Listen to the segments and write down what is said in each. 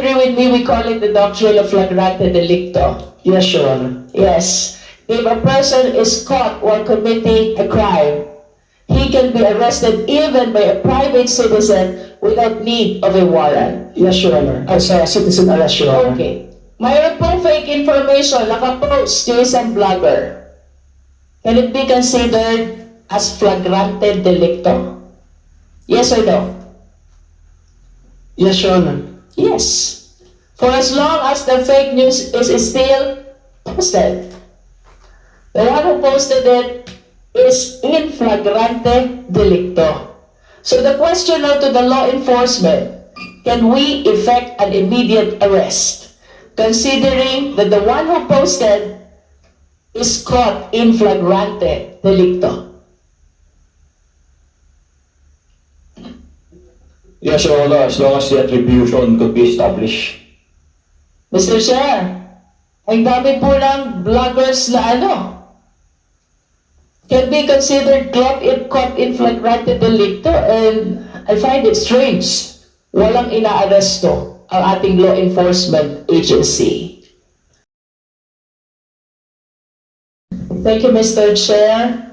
agree with me, we call it the doctrine of flagrante delicto. Yes, Your Honor. Yes. If a person is caught while committing a crime, he can be arrested even by a private citizen without need of a warrant. Yes, Your Honor. As a citizen arrest, Your Honor. Okay. Mayroon pong fake information, nakapost yung isang vlogger. Can it be considered as flagrante delicto? Yes or no? Yes, Your Honor. Yes. For as long as the fake news is still posted, the one who posted it is in flagrante delicto. So the question now to the law enforcement, can we effect an immediate arrest? Considering that the one who posted is caught in flagrante delicto. Yes, Your Honor, as long as the attribution could be established. Mr. Chair, ang dami po ng vloggers na ano, can be considered caught in, caught in flagrante delicto and I find it strange. Walang inaaresto ang ating law enforcement agency. Thank you, Mr. Chair.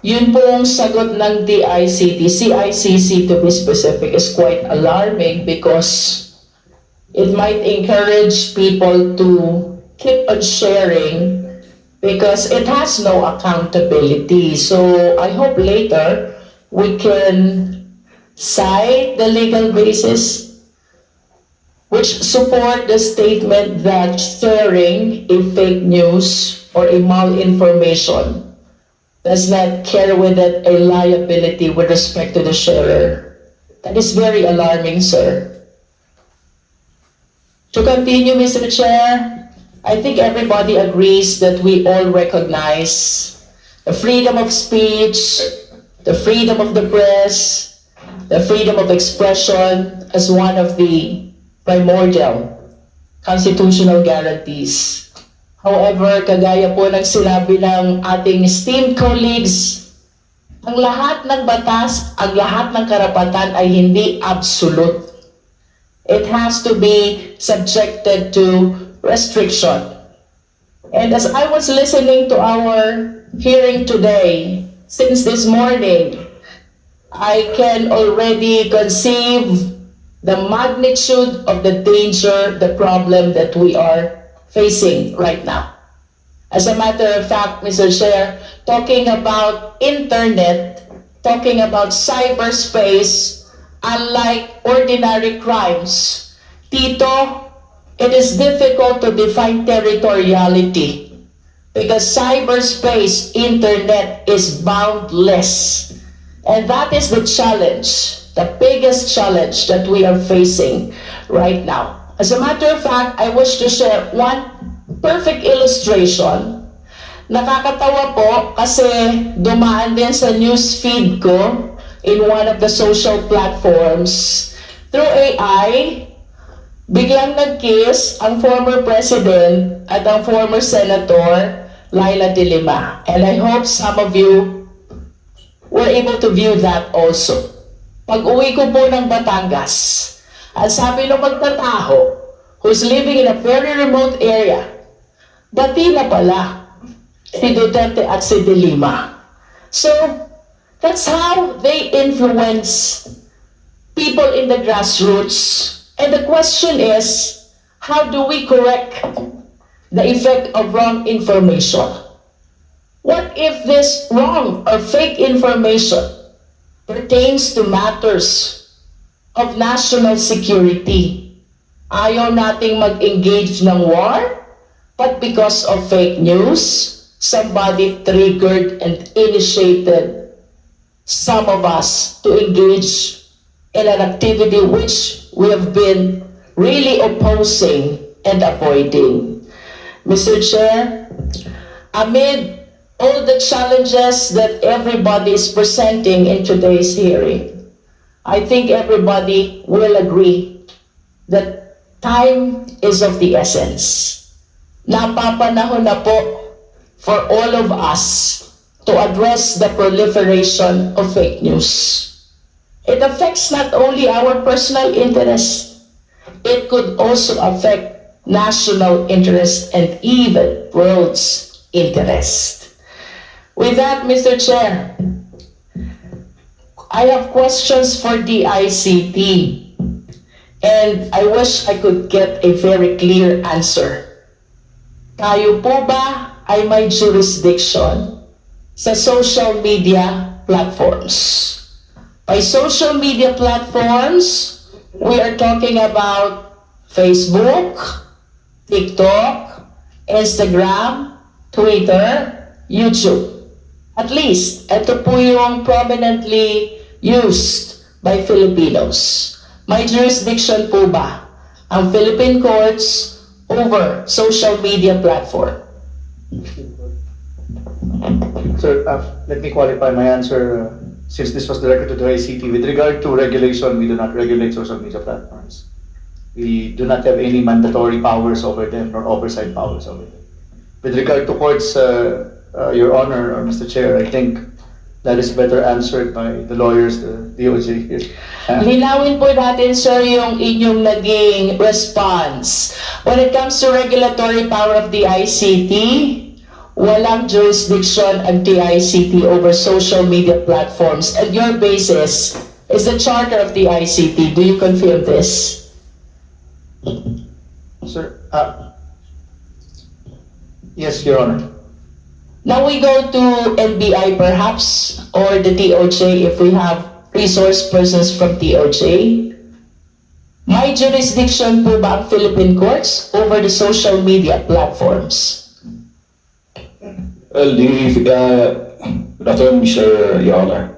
Yun pong sagot ng DICT, CICC to be specific, is quite alarming because it might encourage people to keep on sharing because it has no accountability. So I hope later we can cite the legal basis which support the statement that sharing a fake news or a malinformation does not carry with it a liability with respect to the sharer. That is very alarming, sir. To continue, Mr. Chair, I think everybody agrees that we all recognize the freedom of speech, the freedom of the press, the freedom of expression as one of the primordial constitutional guarantees. However, kagaya po ng sinabi ng ating esteemed colleagues, ang lahat ng batas, ang lahat ng karapatan ay hindi absolute. It has to be subjected to restriction. And as I was listening to our hearing today, since this morning, I can already conceive the magnitude of the danger, the problem that we are facing right now. As a matter of fact, Mr. Chair, talking about internet, talking about cyberspace, unlike ordinary crimes, Tito, it is difficult to define territoriality because cyberspace, internet is boundless. And that is the challenge, the biggest challenge that we are facing right now. As a matter of fact, I wish to share one perfect illustration. Nakakatawa po kasi dumaan din sa news feed ko in one of the social platforms. Through AI, biglang nag-kiss ang former president at ang former senator, Laila de. And I hope some of you were able to view that also. Pag uwi ko po ng Batangas, ang sabi ng magtataho who's living in a very remote area, bati na pala si Duterte at si De Lima. So, that's how they influence people in the grassroots. And the question is, how do we correct the effect of wrong information? What if this wrong or fake information pertains to matters of national security? Ayaw nating mag-engage ng war, but because of fake news, somebody triggered and initiated some of us to engage in an activity which we have been really opposing and avoiding. Mr. Chair, amid all the challenges that everybody is presenting in today's hearing, I think everybody will agree that time is of the essence. Napapanahon na po for all of us to address the proliferation of fake news. It affects not only our personal interests, it could also affect national interest and even world's interest. With that, Mr. Chair, I have questions for the ICT. And I wish I could get a very clear answer. Tayo po ba ay may jurisdiction sa social media platforms? By social media platforms, we are talking about Facebook, TikTok, Instagram, Twitter, YouTube. At least, ito po yung prominently used by Filipinos. May jurisdiction po ba ang Philippine courts over social media platform? Sir, uh, let me qualify my answer, uh, since this was directed to the ICT. With regard to regulation, we do not regulate social media platforms. We do not have any mandatory powers over them or oversight powers over them. With regard to courts, uh, uh, Your Honor, or Mr. Chair, I think that is better answered by the lawyers, the DOJ here. Linawin po natin, sir, yung inyong naging response. When it comes to regulatory power of the ICT, walang jurisdiction ang DICT over social media platforms. And your basis is the charter of the ICT. Do you confirm this? Sir, uh, yes, Your Honor. Now we go to NBI perhaps, or the DOJ if we have resource persons from DOJ. May jurisdiction po ba ang Philippine courts over the social media platforms? Well, the, uh, afternoon, Mr. Your Honor.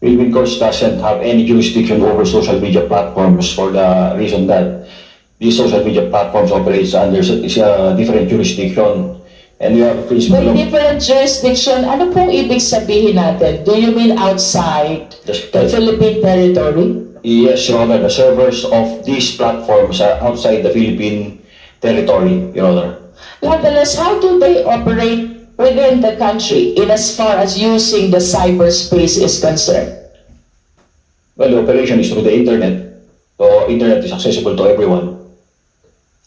Philippine Courts doesn't have any jurisdiction over social media platforms for the reason that these social media platforms operates under a different jurisdiction. And we have principle By of different jurisdiction, ano pong ibig sabihin natin? Do you mean outside the, the Philippine territory? Yes, Your Honor, the servers of these platforms are outside the Philippine territory, Your Honor. Nonetheless, how do they operate within the country in as far as using the cyberspace is concerned? Well, the operation is through the internet. So, internet is accessible to everyone.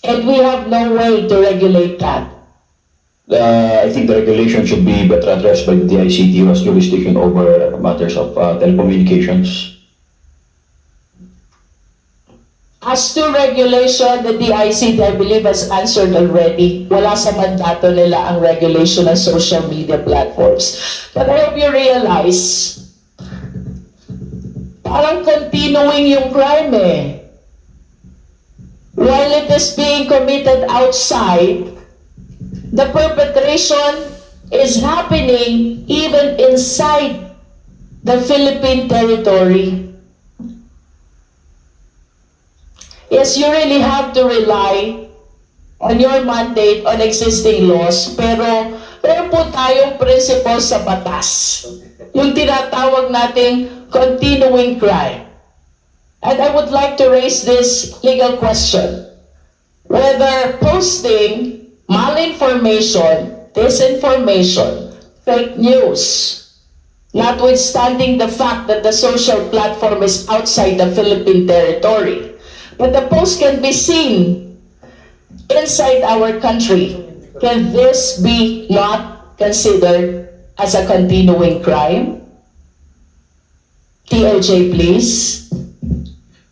And we have no way to regulate that. Uh, I think the regulation should be better addressed by the DICT has jurisdiction over matters of uh, telecommunications. As to regulation, the DICT, I believe, has answered already. Wala sa mandato nila ang regulation ng social media platforms. But I hope you realize, parang continuing yung crime eh. While it is being committed outside, the perpetration is happening even inside the Philippine territory. Yes, you really have to rely on your mandate on existing laws, pero meron po tayong principle sa batas. Yung tinatawag nating continuing crime. And I would like to raise this legal question. Whether posting malinformation, disinformation, fake news, notwithstanding the fact that the social platform is outside the Philippine territory, but the post can be seen inside our country. Can this be not considered as a continuing crime? TOJ, please.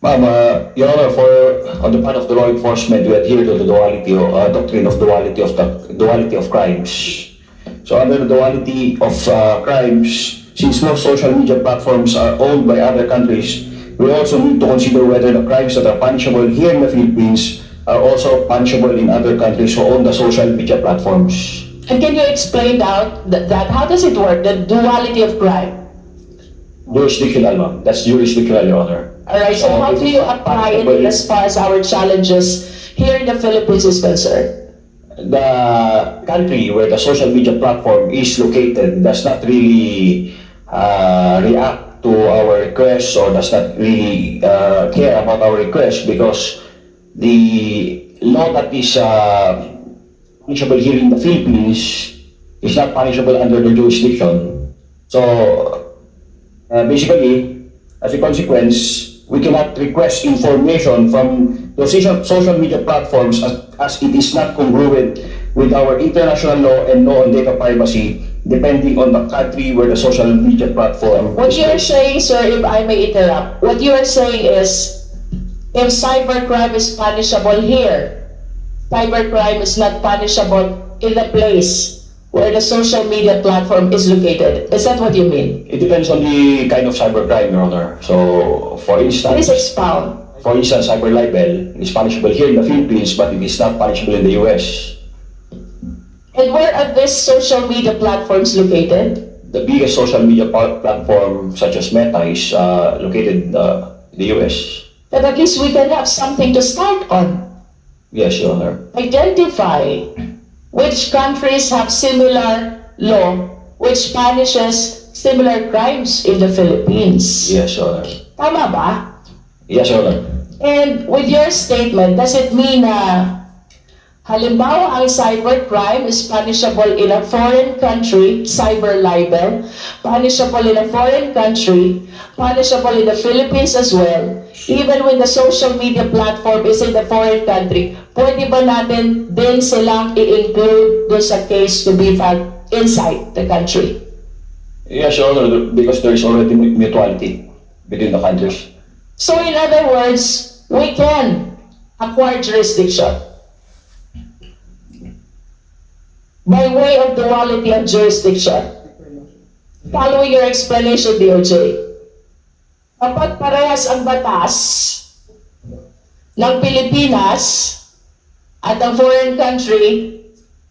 Ma'am, uh, Your Honor, for, on the part of the law enforcement, we adhere to the duality, uh, doctrine of duality of the, duality of crimes. So under the duality of uh, crimes, since most social media platforms are owned by other countries, we also need to consider whether the crimes that are punishable here in the Philippines are also punishable in other countries who own the social media platforms. And can you explain out that, that how does it work, the duality of crime? Jurisdictional, ma'am. That's jurisdictional, Your Honor. Alright, so how do you apply it as far as our challenges here in the Philippines is concerned? the country where the social media platform is located does not really uh, react to our requests or does not really uh, care about our requests because the law that is uh, punishable here in the Philippines is not punishable under the jurisdiction. So, uh, basically, as a consequence, we cannot request information from the social, media platforms as, as it is not congruent with our international law and law on data privacy, depending on the country where the social media platform What is you are saying, sir, if I may interrupt, what you are saying is, if cybercrime is punishable here, cybercrime is not punishable in the place where the social media platform is located. Is that what you mean? It depends on the kind of cybercrime, Your Honor. So, for Please instance, expound. for instance, cyber libel is punishable here in the Philippines, but it is not punishable in the US. And where are these social media platforms located? The biggest social media platform, such as Meta, is uh, located uh, in the US. That at least we can have something to start on. Yes, Your Honor. Identify which countries have similar law which punishes similar crimes in the Philippines. Yes, Your Honor. Tama ba? Yes, Your Honor. And with your statement, does it mean na halimbawa ang cybercrime is punishable in a foreign country, cyber libel, punishable in a foreign country, punishable in the Philippines as well, even when the social media platform is in the foreign country, pwede ba natin din silang i-include doon sa case to be filed inside the country? Yes, Your Honor, because there is already mu- mutuality between the countries. So in other words, we can acquire jurisdiction by way of duality of jurisdiction. Following your explanation, DOJ, kapag parehas ang batas ng Pilipinas at ang foreign country,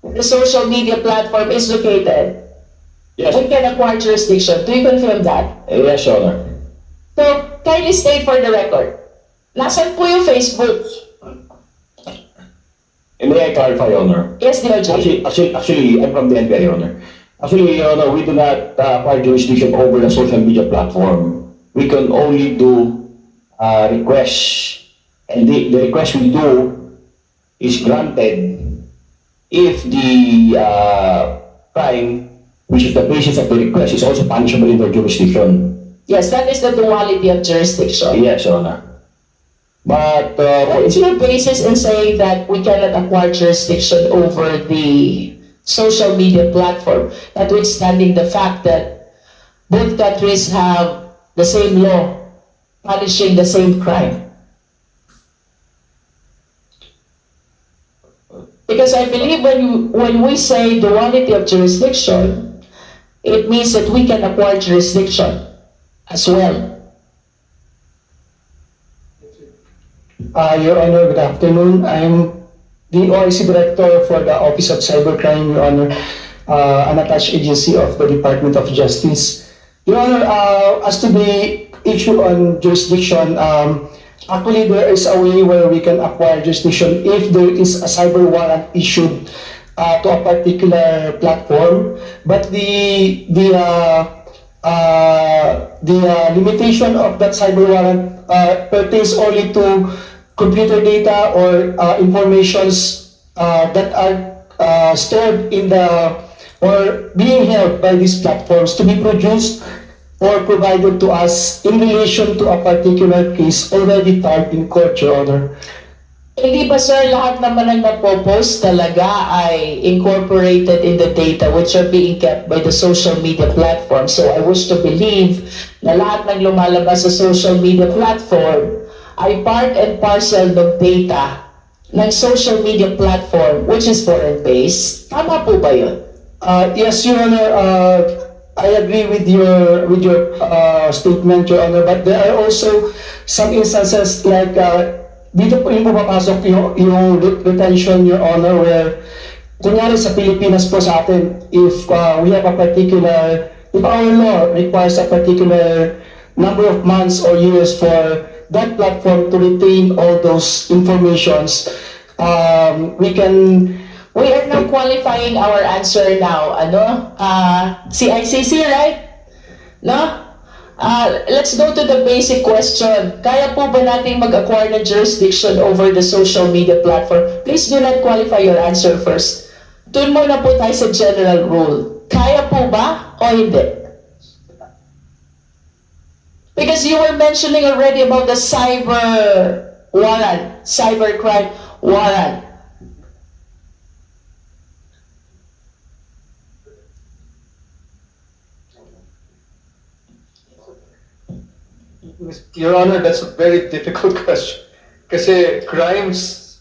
the social media platform is located, Yes, we can acquire jurisdiction. Do you confirm that? yes, Your Honor. So, kindly state for the record, nasan po yung Facebook? And may I clarify, Your Honor? Yes, DOJ. Actually, actually, actually, I'm from the NBI, Your Honor. Actually, Your Honor, we do not uh, acquire jurisdiction over the social media platform. We can only do uh, requests, and the, the request we do is granted if the uh, crime, which is the basis of the request, is also punishable in their jurisdiction. Yes, that is the duality of jurisdiction. Yes, Your Honor. But uh, What is your basis in saying that we cannot acquire jurisdiction over the social media platform, notwithstanding the fact that both countries have the same law punishing the same crime? Because I believe when, you- when we say duality of jurisdiction, it means that we can acquire jurisdiction as well. Uh, Your Honor, good afternoon. I'm the OIC Director for the Office of Cybercrime, Your Honor, uh, an attached agency of the Department of Justice. Your Honor, uh, as to the issue on jurisdiction, um, actually there is a way where we can acquire jurisdiction if there is a cyber warrant issued uh, to a particular platform. But the the uh, uh, the uh, limitation of that cyber warrant uh, pertains only to computer data or uh, informations uh, that are uh, stored in the or being held by these platforms to be produced or provided to us in relation to a particular case already filed in court, Your Honor. Hindi ba sir, lahat naman ng napopost talaga ay incorporated in the data which are being kept by the social media platform. So I wish to believe na lahat ng lumalabas sa social media platform ay part and parcel ng data ng social media platform which is foreign-based. Tama po ba yun? Uh, yes, Your Honor, uh, I agree with your with your uh, statement, Your Honor, but there are also some instances like uh, dito po yung pumapasok yung, yung re- retention, Your Honor, where kunyari sa Pilipinas po sa atin, if uh, we have a particular, if our law requires a particular number of months or years for that platform to retain all those informations, um, we can We are now qualifying our answer now. Ano? Uh, CICC, right? No? Uh, let's go to the basic question. Kaya po ba nating mag-acquire ng jurisdiction over the social media platform? Please do not qualify your answer first. Doon muna po tayo sa general rule. Kaya po ba o hindi? Because you were mentioning already about the cyber warrant, cyber crime warrant. Your Honor, that's a very difficult question. Kasi crimes,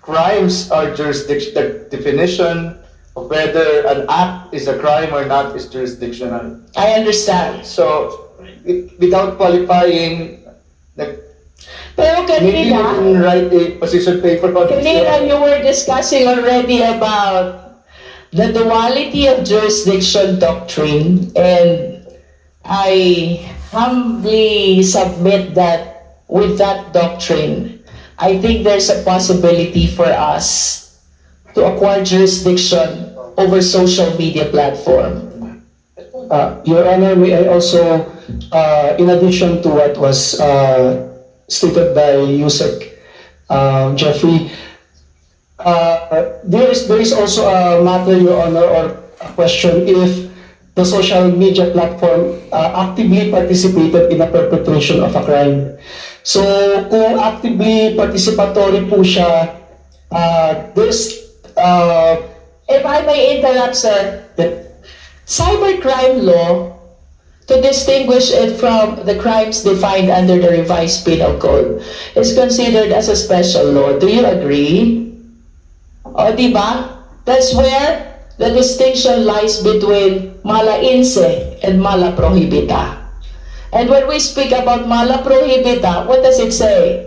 crimes are jurisdiction, the definition of whether an act is a crime or not is jurisdictional. I understand. So, wi- without qualifying, like, Pero maybe you kanina, can write a position paper on. Kanina you were discussing already about the duality of jurisdiction doctrine and I humbly submit that with that doctrine, I think there's a possibility for us to acquire jurisdiction over social media platform. Uh, Your Honor, may I also, uh, in addition to what was uh, stated by Yusek uh, Jeffrey, uh, there is there is also a matter, Your Honor, or a question if the social media platform uh, actively participated in the perpetration of a crime. So, kung actively participatory po siya, uh, there's uh, If I may interrupt, sir, cybercrime law, to distinguish it from the crimes defined under the revised penal code, is considered as a special law. Do you agree? O, di ba? That's where the distinction lies between mala inse and mala prohibita. And when we speak about mala prohibita, what does it say?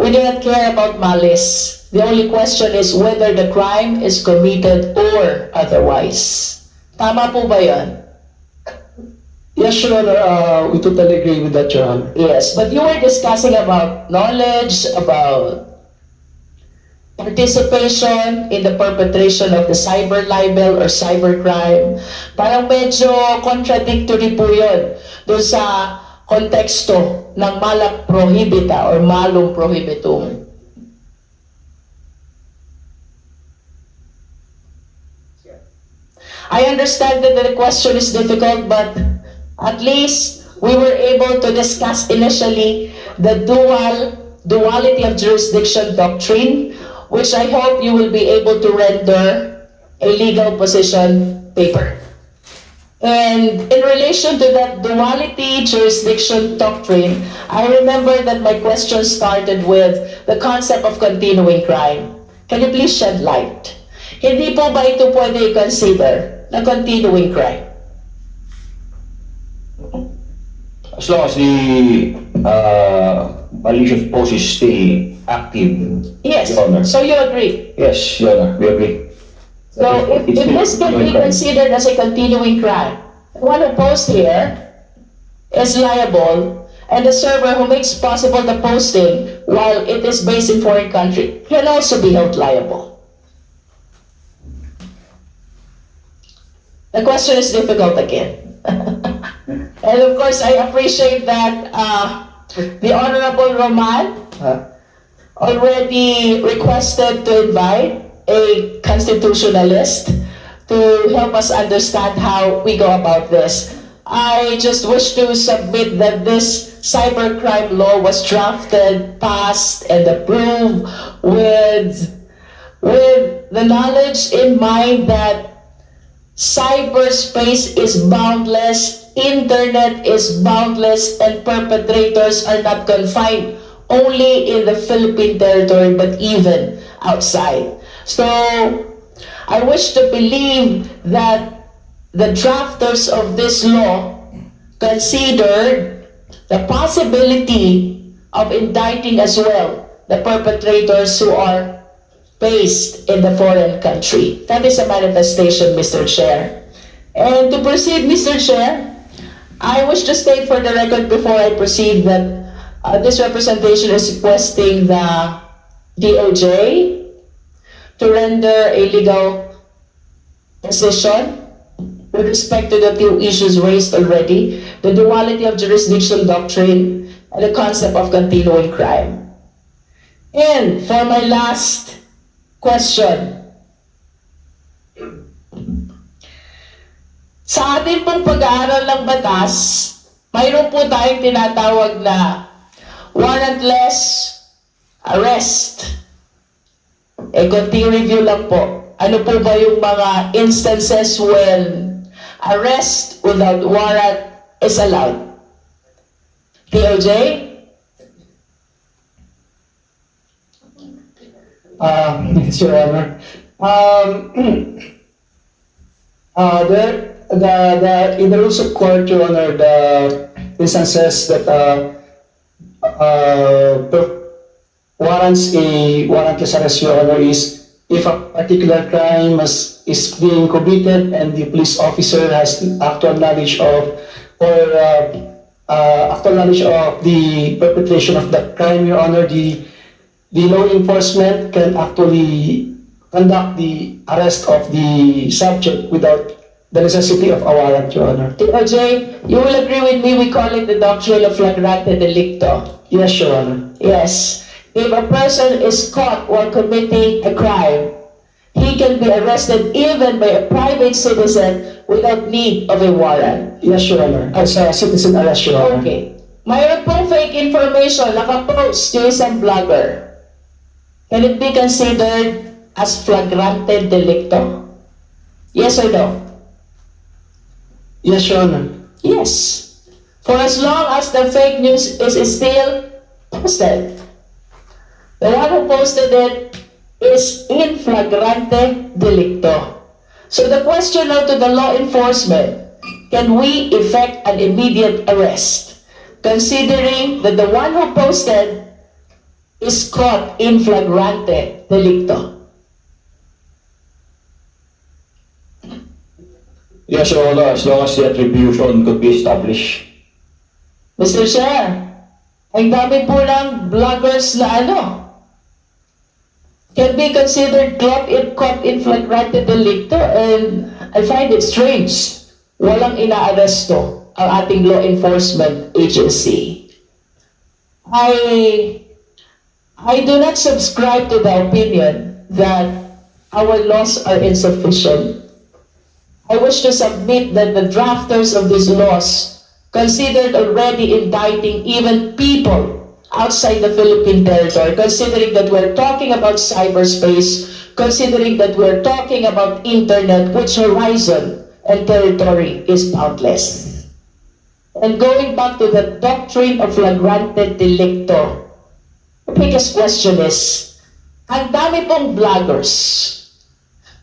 We do not care about malice. The only question is whether the crime is committed or otherwise. Tama po ba yun? yes, Your Honor, uh, we totally agree with that, Your Honor. Yes, but you were discussing about knowledge, about participation in the perpetration of the cyber libel or cybercrime. Parang medyo contradictory po yun doon sa konteksto ng mala prohibita or malum prohibitum. I understand that the question is difficult, but at least we were able to discuss initially the dual duality of jurisdiction doctrine, which I hope you will be able to render a legal position paper. And in relation to that duality jurisdiction doctrine, I remember that my question started with the concept of continuing crime. Can you please shed light? Hindi po ba ito pwede i-consider na continuing crime? As long as the uh, malicious is still active. Yes, Your Honor. so you agree? Yes, Your Honor, we agree. So if, if this can be considered as a continuing crime, the one who posts here is liable, and the server who makes possible the posting while it is based in foreign country can also be held liable. The question is difficult again. and of course, I appreciate that uh, the Honorable Roman Huh? already requested to invite a constitutionalist to help us understand how we go about this. I just wish to submit that this cybercrime law was drafted, passed, and approved with, with the knowledge in mind that cyberspace is boundless, internet is boundless, and perpetrators are not confined only in the Philippine territory, but even outside. So, I wish to believe that the drafters of this law considered the possibility of indicting as well the perpetrators who are based in the foreign country. That is a manifestation, Mr. Chair. And to proceed, Mr. Chair, I wish to state for the record before I proceed that uh, this representation is requesting the DOJ to render a legal decision with respect to the two issues raised already, the duality of jurisdiction doctrine and the concept of continuing crime. And for my last question, sa ating pong pag-aaral ng batas, mayroon po tayong tinatawag na warrantless arrest. E konting review lang po. Ano po ba yung mga instances when arrest without warrant is allowed? TOJ? Uh, Your Honor. Um, uh, the, the, the, in the rules of court, Your Honor, the instances that, uh, uh, warrants a warrantless arrest, Your Honor, is if a particular crime is, is being committed and the police officer has actual knowledge of, or, uh, uh, actual knowledge of the perpetration of that crime, Your Honor, the, the law enforcement can actually conduct the arrest of the subject without the necessity of a warrant, Your Honor. TOJ, you will agree with me, we call it the doctrine of flagrante delicto. Yes, Your Honor. Yes. If a person is caught while committing a crime, he can be arrested even by a private citizen without need of a warrant. Yes, Your Honor. As a citizen arrest, Your Honor. Okay. Mayroon pong fake information nakapost yung isang vlogger. Can it be considered as flagrante delicto? Yes or no? Yes, Your Honor. Yes. For as long as the fake news is still posted. The one who posted it is in flagrante delicto. So the question now to the law enforcement, can we effect an immediate arrest? Considering that the one who posted is caught in flagrante delicto. Yes, Your Honor, as long as the attribution could be established. Mr. Chair, ang dami po ng vloggers na ano, can be considered caught in, caught in flagrante delicto and I find it strange. Walang inaaresto ang ating law enforcement agency. I, I do not subscribe to the opinion that our laws are insufficient. I wish to submit that the drafters of these laws considered already indicting even people outside the Philippine territory, considering that we're talking about cyberspace, considering that we're talking about internet, which horizon and territory is boundless. And going back to the doctrine of flagrante delicto, biggest question is, ang dami pong vloggers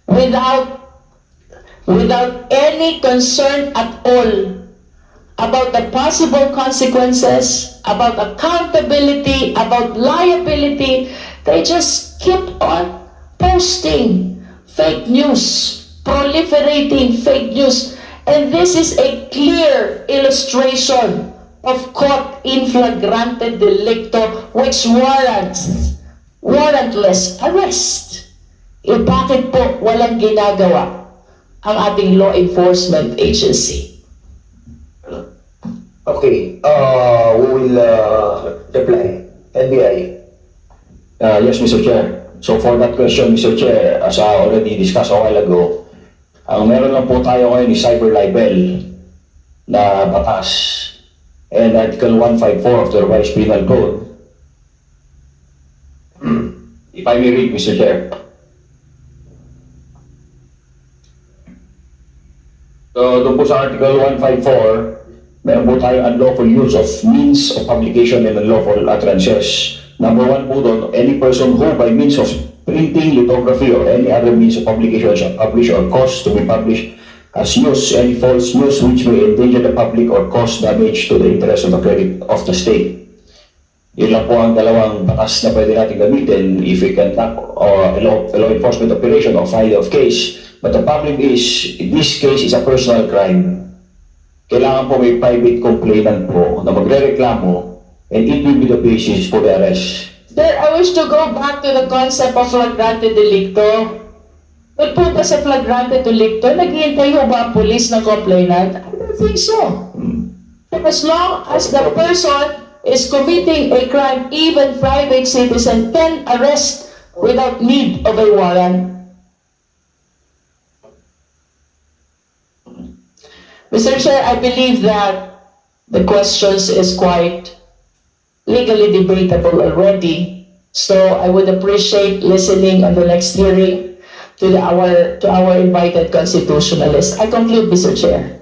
without without any concern at all about the possible consequences, about accountability, about liability. They just keep on posting fake news, proliferating fake news. And this is a clear illustration of caught in flagrante delicto which warrants warrantless arrest. Eh bakit po walang ginagawa ang ating law enforcement agency? Okay, uh, we will uh, reply. NBI. Uh, yes, Mr. Chair. So for that question, Mr. Chair, as I already discussed a while ago, ang meron lang po tayo ngayon is cyber libel na batas and Article 154 of the revised penal code. If I may read, Mr. Chair. So, doon po sa Article 154, meron po tayong unlawful use of means of publication and unlawful utterances. Number one po doon, any person who by means of printing, lithography, or any other means of publication shall publish or cause to be published as news any false news which may endanger the public or cause damage to the interest of the credit of the state. Yun lang po ang dalawang batas na pwede natin gamitin if we can tap or a law, a law enforcement operation or file of case. But the problem is, this case is a personal crime. Kailangan po may private complainant po na magre-reklamo and it will be the basis for the arrest. Sir, I wish to go back to the concept of flagrante delicto. Po ba sa flagrante delicto, naghihintay ho ba ang police ng complainant? I don't think so. But as long as the person is committing a crime, even private citizen can arrest without need of a warrant. Mr. Chair, I believe that the questions is quite legally debatable already. So I would appreciate listening on the next hearing to the, our, to our invited constitutionalist. I conclude, Mr. Chair.